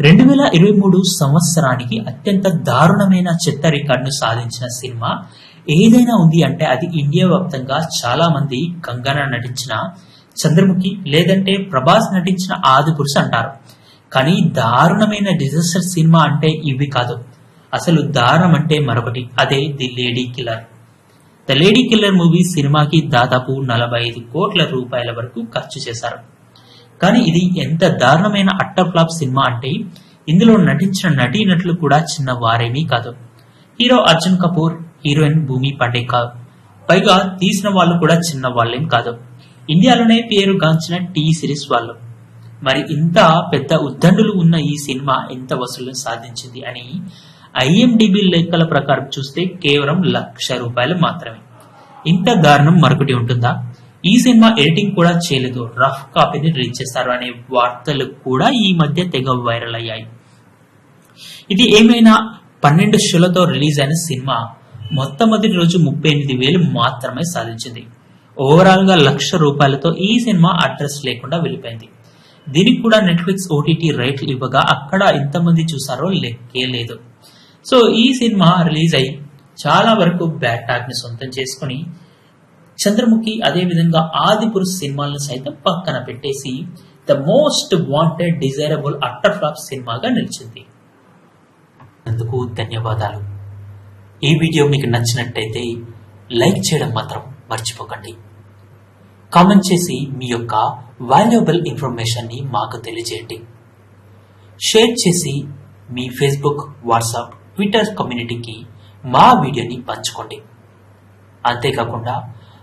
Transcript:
రెండు వేల ఇరవై మూడు సంవత్సరానికి అత్యంత దారుణమైన చెత్త రికార్డును సాధించిన సినిమా ఏదైనా ఉంది అంటే అది ఇండియా వ్యాప్తంగా చాలా మంది కంగన నటించిన చంద్రముఖి లేదంటే ప్రభాస్ నటించిన ఆదిపురుష అంటారు. కానీ దారుణమైన డిజాస్టర్ సినిమా అంటే ఇవి కాదు. అసలు దారుణం అంటే మరొకటి అదే the lady killer. The lady killer movie సినిమాకి దాదాపు నలభై ఐదు కోట్ల రూపాయల వరకు ఖర్చు చేశారు. కానీ ఇది ఎంత దారుణమైన అట్టర్ ఫ్లాప్ సినిమా అంటే ఇందులో నటించిన నటీనటులు కూడా చిన్న వారేమీ కాదు. హీరో అర్జున్ కపూర్ హీరోయిన్ భూమి పటేకర్ పైగా తీసిన వాళ్ళు కూడా చిన్న వాళ్ళేం కాదు. ఇండియాలోనే పేరుగాంచిన టీ సిరీస్ వాళ్ళు. మరి ఇంత పెద్ద ఉద్దండులు ఉన్న ఈ సినిమా ఎంత వసూలు సాధించింది అని ఐఎండిబి లెక్కల ప్రకారం చూస్తే కేవలం లక్ష రూపాయలు మాత్రమే. ఇంత దారుణం మరొకటి ఉంటుందా? ఈ సినిమా ఎడిటింగ్ కూడా చేయలేదు. రఫ్ కాపీని రిలీజ్ చేస్తారు అనే వార్తలు కూడా ఈ మధ్య తెగ వైరల్ అయ్యాయి. ఇది ఏమైనా పన్నెండు షోలతో రిలీజ్ అయిన సినిమా? మొట్టమొదటి రోజు ముప్పై ఎనిమిది వేలు మాత్రమే సాధించింది. ఓవరాల్గా లక్ష రూపాయలతో ఈ సినిమా అడ్రస్ లేకుండా వెళ్ళిపోయింది. దీనికి కూడా నెట్ఫ్లిక్స్ ఓటీటీ రేట్లు ఇవ్వగా అక్కడ ఎంతమంది చూసారో లెక్కే లేదు. సో ఈ సినిమా రిలీజ్ అయి చాలా వరకు బ్యాడ్ టాక్ని సొంతం చేసుకుని చంద్రముఖి అదేవిధంగా ఆదిపురుష్ సినిమాలను సైతం పక్కన పెట్టేసి the most wanted desirable utter flop సినిమాగా నిలిచింది. అందుకు ధన్యవాదాలు. ఈ వీడియో మీకు నచ్చినట్టయితే లైక్ చేయడం మాత్రం మర్చిపోకండి. కామెంట్ చేసి మీ యొక్క వాల్యుబుల్ ఇన్ఫర్మేషన్ని మాకు తెలియజేయండి. షేర్ చేసి మీ ఫేస్బుక్ వాట్సాప్ ట్విట్టర్ కమ్యూనిటీకి మా వీడియోని పంచుకోండి. అంతేకాకుండా